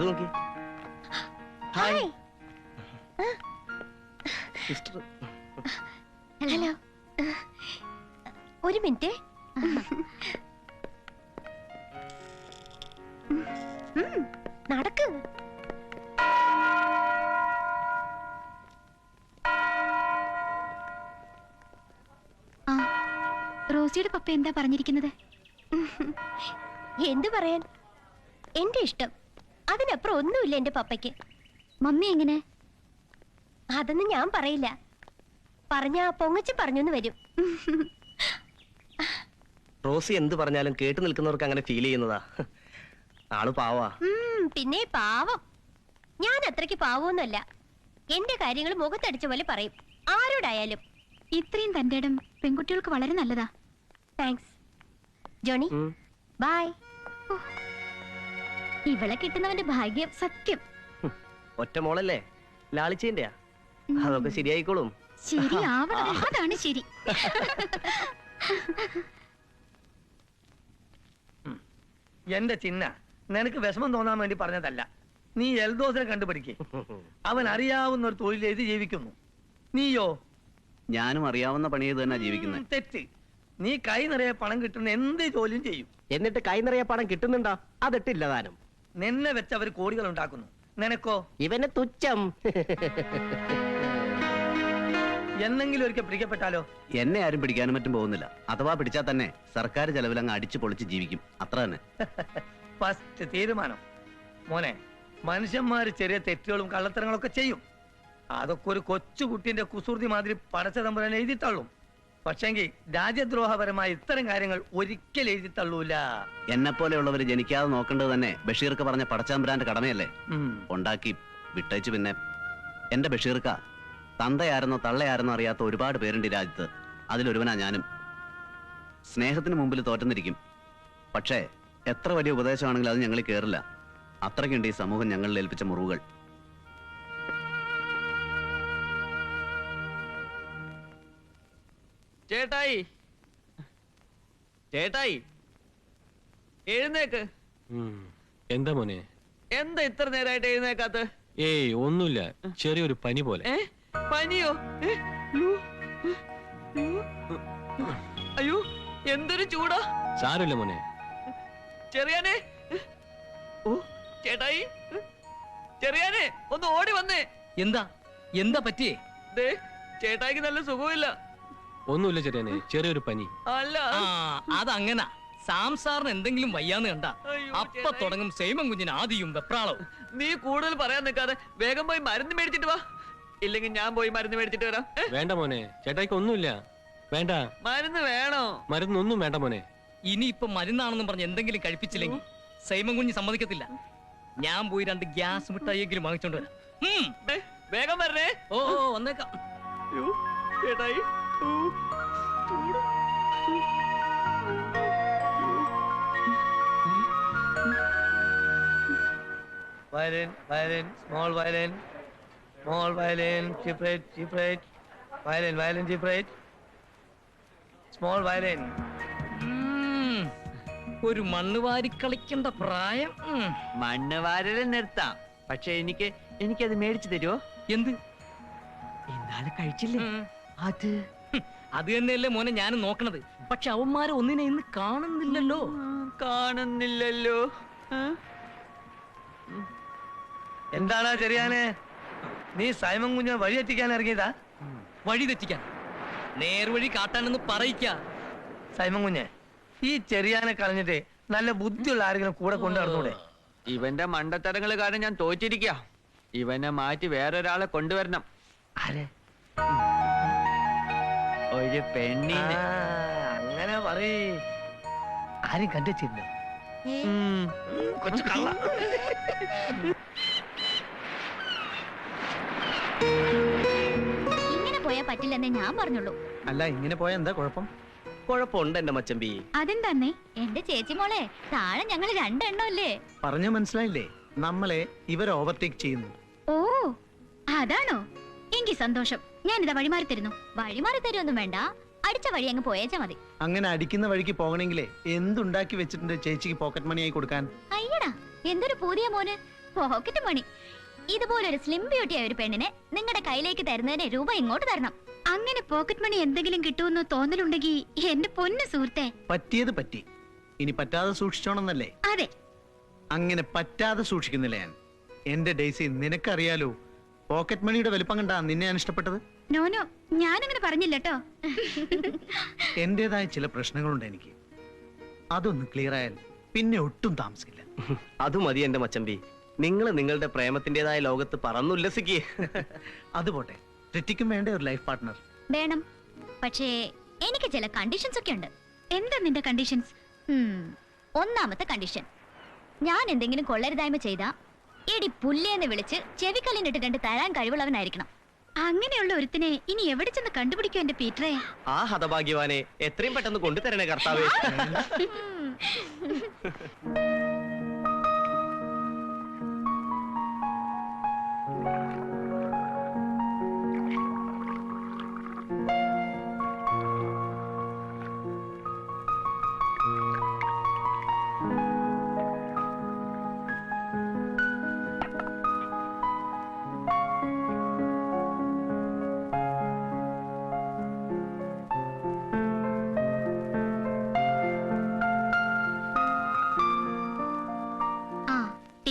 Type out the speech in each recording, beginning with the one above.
ഇത് നോക്കി hi sister hello ഒരു മിനിറ്റ്. നടക്ക്. റോസിയുടെ പപ്പ എന്താ പറഞ്ഞിരിക്കുന്നത്? എന്തു പറയാൻ? എന്റെ ഇഷ്ടം. അതിനപ്പുറം ഒന്നുമില്ല എന്റെ പപ്പയ്ക്ക്. മമ്മി എങ്ങനെ? അതൊന്നും ഞാൻ പറയില്ല. പറഞ്ഞ പൊങ്ങച്ച് പറഞ്ഞൊന്ന് വരും. റോസി എന്ത് പറഞ്ഞാലും കേട്ടു നിൽക്കുന്നവർക്ക് അങ്ങനെ ഫീൽ ചെയ്യുന്നതാ. ആൾ പാവാ. പിന്നെ പാവം. ഞാൻ അത്രയ്ക്ക് പാവമൊന്നുമല്ല എന്റെ കാര്യങ്ങൾ മുഖത്തടിച്ച പോലെ പറയും. ആരോടായാലും. ഇത്രയും തന്റെ ഇടം പെൺകുട്ടികൾക്ക് വളരെ നല്ലതാ. താങ്ക്സ് ജോണി ബൈ ബൈ ഇവളെ കിട്ടുന്നവന്റെ ഭാഗ്യം സത്യം. ഒറ്റ മോളല്ലേ? ലാളിച്ചേന്റെയാ? അതൊക്കെ ശരിയായിക്കോളും. ശരി ആവണം അതാണ് ശരി. എന്റെ ചിന്ന നിനക്ക് വിഷമം തോന്നാൻ വേണ്ടി പറഞ്ഞതല്ല. നീ എൽദോസിനെ കണ്ടുപിടിക്കേ. അവൻ അറിയാവുന്ന ഒരു തൊഴിൽ എഴുതി ജീവിക്കുന്നു. നീയോ? ഞാനും അറിയാവുന്ന പണി ചെയ്ത് തന്നെ ജീവിക്കുന്നത് തെറ്റ്. നീ കൈ നിറയെ പണം കിട്ടുന്ന എന്ത് ജോലിയും ചെയ്യും. എന്നിട്ട് കൈ നിറയെ പണം കിട്ടുന്നുണ്ടോ? അതിട്ടില്ല താനും. നിന്നെ വെച്ച് അവർ കോടികൾ ഉണ്ടാക്കുന്നു നിനക്കോ? ഇവന് തുച്ഛം. എന്നെങ്കിലും ഒരിക്കൽ പിടിക്കപ്പെട്ടാലോ? എന്നെ ആരും പിടിക്കാനും മറ്റും പോകുന്നില്ല. അഥവാ പിടിച്ചാൽ തന്നെ സർക്കാർ ചെലവിൽ അങ്ങ് അടിച്ചു പൊളിച്ച് ജീവിക്കും. അത്ര തന്നെ. ഫസ്റ്റ് തീരുമാനം. മോനെ മനുഷ്യന്മാർ ചെറിയ തെറ്റുകളും കള്ളത്തരങ്ങളൊക്കെ ചെയ്യും. അതൊക്കെ ഒരു കൊച്ചു കുട്ടീന്റെ കുസൃതി മാതിരി പടച്ച തമ്പുരാൻ എഴുതിത്തള്ളും പക്ഷെങ്കിൽ രാജ്യദ്രോഹപരമായ ഇത്തരം കാര്യങ്ങൾ ഒരിക്കലും എഴുതി തള്ളൂല. എന്നെ പോലെയുള്ളവർ ജനിക്കാതെ നോക്കേണ്ടത് തന്നെ ബഷീർക്ക് പറഞ്ഞ പടച്ചാമ്പ്രാന്റെ കടമയല്ലേ? ഉം. ഉണ്ടാക്കി വിട്ടയച്ചു പിന്നെ. എന്റെ ബഷീർക്ക തന്തയാരെന്നോ തള്ളയാരെന്നോ അറിയാത്ത ഒരുപാട് പേരുണ്ട് ഈ രാജ്യത്ത്. അതിലൊരുവനാ ഞാനും. സ്നേഹത്തിന് മുമ്പിൽ തോറ്റുന്നിരിക്കും. പക്ഷേ എത്ര വലിയ ഉപദേശമാണെങ്കിലും അത് ഞങ്ങളിൽ കയറില്ല അത്രയ്ക്കുണ്ട് ഈ സമൂഹം ഞങ്ങളിൽ ഏൽപ്പിച്ച മുറിവുകൾ. ചേട്ടായി. ചേട്ടായി. എഴുന്നേക്ക്. എന്താ മോനെ? എന്താ ഇത്ര നേരമായിട്ട് എഴുന്നേക്കാത്ത ഏയ് ഒന്നുമില്ല. ചെറിയൊരു പനി പോലെ. ഏ? പനിയോ. അയ്യോ എന്തൊരു ചൂടാ. സാരമില്ല മോനെ. ചെറിയാനെ. ഓ ചേട്ടായി. ചെറിയാനെ ഒന്ന് ഓടി വന്നേ. എന്താ? എന്താ പറ്റിയേ? ദേ ചേട്ടായിക്ക് നല്ല സുഖമില്ല ഒന്നുമില്ല ചെറിയനെ ചെറിയൊരു പനി. അല്ല. ആ അതങ്ങനാ. സാംസാറിന് എന്തെങ്കിലും വയ്യാന്ന് കണ്ട. അയ്യോ, അപ്പൊ ചേട്ടായി. തുടങ്ങും സേമം കുഞ്ഞിന് ആദിയും വെപ്രാളവും. നീ കൂടുതൽ പറയാൻ നിൽക്കാതെ വേഗം പോയി മരുന്ന് മേടിച്ചിട്ട് വാ. ഇല്ലെങ്കിൽ ഞാൻ പോയി മരുന്ന് മേടിച്ചിട്ട് വരാം. ഏ, വേണ്ട മോനെ ചേട്ടായിക്ക് ഒന്നുമില്ല. വേണ്ട. മരുന്ന് വേണോ? മരുന്നൊന്നും വേണ്ട മോനെ. ഇനി ഇപ്പൊ മരുന്നാണെന്നും പറഞ്ഞ് എന്തെങ്കിലും കഴിപ്പിച്ചില്ലെങ്കിൽ സൈമം കുഞ്ഞ് സമ്മതിക്കത്തില്ല. ഞാൻ പോയി രണ്ട് ഗ്യാസ് മിഠായിയെങ്കിലും വാങ്ങിച്ചോണ്ട് വരാം. ഉം. ഏ, വേഗം വരണേ. ഓ ഓ, വന്നേക്കാം. അയ്യോ, ചേട്ടായി. Violin violin small violin small violin ചിപ്രേറ്റ് ചിപ്രേറ്റ് വയലിൻ വയലിൻ ചിപ്രേറ്റ് സ്മോൾ വയലിൻ. ഉം. ഒരു മണ്ണ് വാരി കളിക്കേണ്ട പ്രായം മണ്ണ് വാരൽ നിർത്താം. പക്ഷെ എനിക്ക് എനിക്കത് മേടിച്ചു തരുമോ എന്ത്? ഇന്നാൾ കഴിച്ചില്ലേ? അത് അത് തന്നെയല്ലേ മോനെ ഞാനും നോക്കണത്. പക്ഷെ അവന്മാരെ ഒന്നിനെ ഇന്ന് കാണുന്നില്ലല്ലോ. കാണുന്നില്ലല്ലോ. എന്താണ് എന്താടാ ചെറിയാനെ? നീ സൈമൻ കുഞ്ഞ വഴി തെറ്റിക്കാൻ ഇറങ്ങിയതാ? വഴി തെറ്റിക്കാൻ. നേർവഴി കാട്ടാനെന്ന് പറയിക്ക. സൈമൻ കുഞ്ഞെ ഈ ചെറിയാനെ കളഞ്ഞിട്ട് നല്ല ബുദ്ധിയുള്ള ആരെങ്കിലും കൂടെ കൊണ്ടു നടന്നൂടെ? ഇവന്റെ മണ്ടത്തരങ്ങൾ കാരണം ഞാൻ തോറ്റിരിക്ക. ഇവനെ മാറ്റി വേറൊരാളെ കൊണ്ടുവരണം. ആരെ? ഒരു പെണ്ണിനെ. ആ, അങ്ങനെ പറയ്. ആരും കണ്ടുവച്ചിരുന്നു ഉം. കൊച്ചു കള്ള. ഇങ്ങനെ പോയാ പറ്റില്ലെന്നേ ഞാൻ പറഞ്ഞുള്ളൂ. അല്ല ഇങ്ങനെ പോയാ എന്താ കുഴപ്പം? കുഴപ്പമുണ്ട് എന്റെ മച്ചമ്പി. അതെന്താന്നേ? എന്റെ ചേച്ചി മോളെ താഴെ ഞങ്ങൾ രണ്ടെണ്ണല്ലേ? പറഞ്ഞു മനസ്സിലായില്ലേ? നമ്മളെ ഇവർ ഓവർടേക്ക് ചെയ്യുന്നു. ഓ അതാണോ? എങ്കിൽ സന്തോഷം. ഞാൻ ഇതാ വഴിമാറി തരുന്നു. വഴിമാറി തരുമൊന്നും വേണ്ട. അടിച്ച വഴി അങ്ങ് പോയേച്ചാ മതി. അങ്ങനെ അടിക്കുന്ന വഴിക്ക് പോകണമെങ്കിലേ എന്തുണ്ടാക്കി വെച്ചിട്ടുണ്ട് ചേച്ചിക്ക് പോക്കറ്റ് മണിയായി കൊടുക്കാൻ? അയ്യടാ എന്തൊരു പുതിയ മോന്. പോക്കറ്റ് മണി ഇതുപോലൊരു സ്ലിം ബ്യൂട്ടി ആയ ഒരു പെണ്ണിനെ നിങ്ങളുടെ കയ്യിലേക്ക് തരുന്നതിന് രൂപ ഇങ്ങോട്ട് തരണം. അങ്ങനെ പോക്കറ്റ് മണി എന്തെങ്കിലും കിട്ടുമെന്ന് തോന്നലുണ്ടെങ്കിൽ എന്റെ പൊന്ന് സുഹൃത്തെ. പറ്റിയത് പറ്റി. ഇനി പറ്റാതെ സൂക്ഷിച്ചോണമെന്നല്ലേ അതെ. അങ്ങനെ പറ്റാതെ സൂക്ഷിക്കുന്നില്ല ഞാൻ. എന്റെ ഡേസി നിനക്കറിയാലോ പോക്കറ്റ് മണിയുടെ വലിപ്പം കണ്ടാ നിന്നെ ഞാൻ ഇഷ്ടപ്പെട്ടത്? നോനോ ഞാനങ്ങനെ പറഞ്ഞില്ല കേട്ടോ എന്റേതായ ചില പ്രശ്നങ്ങളുണ്ട് എനിക്ക്. അതൊന്ന് ക്ലിയർ ആയാൽ പിന്നെ ഒട്ടും താമസിക്കില്ല. അത് മതി എന്റെ മച്ചമ്പി. നിങ്ങൾ നിങ്ങളുടെ പ്രേമത്തിന്റേതായ ലോകത്ത് പറന്നുല്ലസിക്കേ. അത് പോട്ടെ ഋറ്റിക്കും വേണ്ട ഒരു ലൈഫ് പാർട്ട്ണർ വേണം. പക്ഷേ എനിക്ക് ചില കണ്ടീഷൻസ് ഒക്കെ ഉണ്ട്. എന്താ നിന്റെ കണ്ടീഷൻസ് ഒന്നാമത്തെ കണ്ടീഷൻ ഞാൻ എന്തെങ്കിലും കൊള്ളരുതായ്മ ചെയ്താ എടി പുല്ലേന്ന് വിളിച്ച് ചെവിക്കല്ലിനിട്ട് രണ്ട് തരാൻ കഴിവുള്ളവനായിരിക്കണം. അങ്ങനെയുള്ള ഒരുത്തിനെ ഇനി എവിടെ ചെന്ന് കണ്ടുപിടിക്കും എന്റെ പീറ്ററെ? ആ ഹതഭാഗ്യവാനെ എത്രയും പെട്ടെന്ന് കൊണ്ടുതരണേ കർത്താവേ.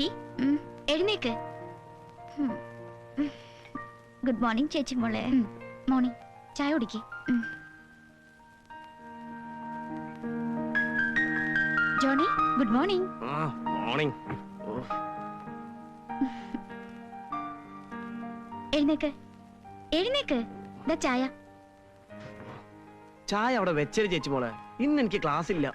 ടിറ്റി എഴുന്നേക്ക്. ഗുഡ് മോർണിംഗ് ചേച്ചി മോളെ. മോർണിംഗ്. ചായ കുടിക്ക്. ജോണി ഗുഡ് മോർണിംഗ് മോർണിംഗ് എഴുന്നേക്ക്. എഴുന്നേക്ക്. ചായ. ചായ അവിടെ വെച്ചത് ചേച്ചി മോളെ. ഇന്ന് എനിക്ക് ക്ലാസ് ഇല്ല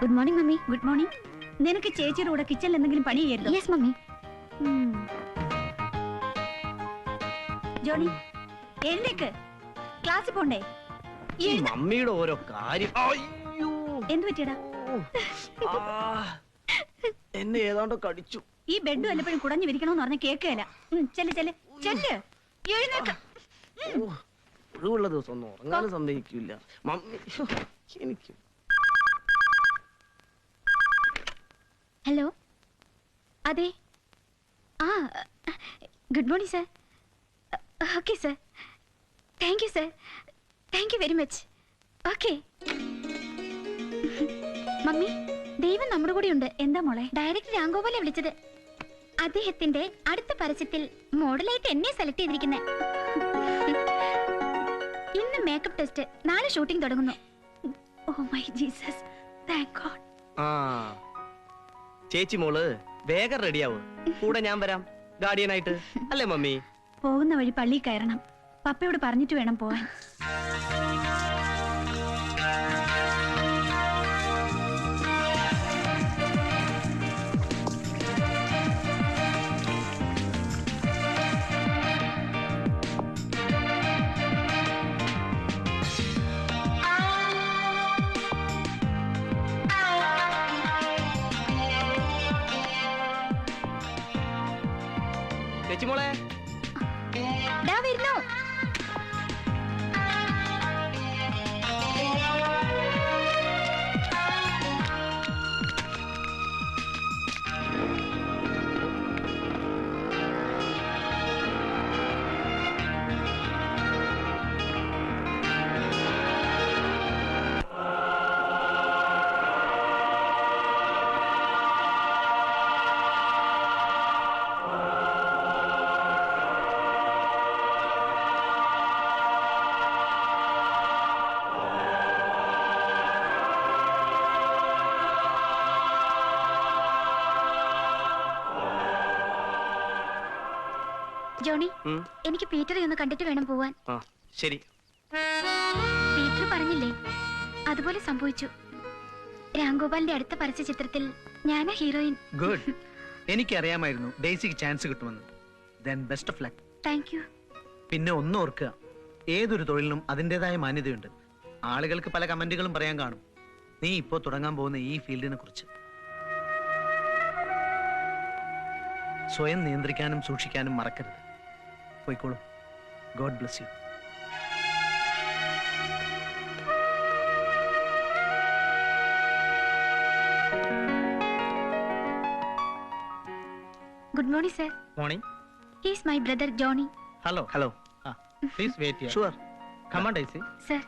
good morning mummy. Good morning നിനക്ക് ചേച്ചിയുടെ കൂടെ കിച്ചണിൽ എന്തെങ്കിലും പണി ചെയ്യായിരുന്നു യെസ് മമ്മി ജോണി എഴുന്നേക്ക്. ക്ലാസ്സിൽ പോണ്ടേ? ഈ മമ്മിയുടെ ഓരോ കാര്യം അയ്യോ. എന്ത് പറ്റിയടാ? ആ, എന്നെ ഏതാണ്ട് കടിച്ചു. ഈ ബെഡ് വല്ലപ്പോഴും കുടഞ്ഞു വിരിക്കണമെന്ന് പറഞ്ഞ കേൾക്കുകയില്ല ചെല്ല് ചെല്ല്. ചെല്ല്. എഴുന്നേക്ക്. ഓ, ഒഴിവുള്ള ദിവസം ഒന്നും ഉറങ്ങാനും സമ്മതിക്കില്ല. മമ്മി എനിക്ക് ഹലോ? അതെ. ആ good morning sir. Okay sir. Thank you sir. Thank you very much. Okay. Mummy ദൈവം നമ്മുടെ കൂടെ ഉണ്ട്. എന്താ മോളെ? ഡയറക്ടർ രാംഗോപാലെ വിളിച്ചത്. അദ്ദേഹത്തിന്റെ അടുത്ത പരസ്യത്തിൽ മോഡലായിട്ട് എന്നെ സെലക്ട് ചെയ്തിരിക്കുന്നത് ഇന്ന് മേക്കപ്പ് ടെസ്റ്റ് നാളെ ഷൂട്ടിംഗ് തുടങ്ങുന്നു. Oh my Jesus thank God ആ. ചേച്ചി മോൾ വേഗം റെഡിയാവും. കൂടെ ഞാൻ വരാം. ഗാർഡിയനായിട്ട്. അല്ലേ മമ്മി? പോകുന്ന വഴി പള്ളി കയറണം. പപ്പയോട് പറഞ്ഞിട്ട് വേണം പോവാൻ. ചേച്ചി മോളെ. വരുന്നോ വരുന്നു. എനിക്ക് പീറ്ററെ ഒന്ന് കണ്ടിട്ട് വേണം പോവാൻ. ആ ശരി. പീറ്റർ പറഞ്ഞില്ലേ? അതുപോലെ സംഭവിച്ചു. രാംഗോപാലിന്റെ അടുത്ത പരസ്യ ചിത്രത്തിൽ ഞാനാ ഹീറോയിൻ. ഗുഡ്. എനിക്കറിയാമായിരുന്നു ഡെയ്സിക്ക് ചാൻസ് കിട്ടുമെന്ന്. Then best of luck thank you. പിന്നെ ഒന്ന് ഓർക്കുക ഏതൊരു തൊഴിലിനും അതിന്റെതായ മാന്യതയുണ്ട്. ആളുകൾക്ക് പല കമന്റുകളും പറയാൻ കാണും. നീ ഇപ്പോൾ തുടങ്ങാൻ പോകുന്ന ഈ ഫീൽഡിനെ കുറിച്ച്. സ്വയം നിയന്ത്രിക്കാനും സൂക്ഷിക്കാനും മറക്കരുത്. പോയിക്കോളൂ. God bless you good morning sir morning he's my brother Johnny hello hello please wait sure command I see sir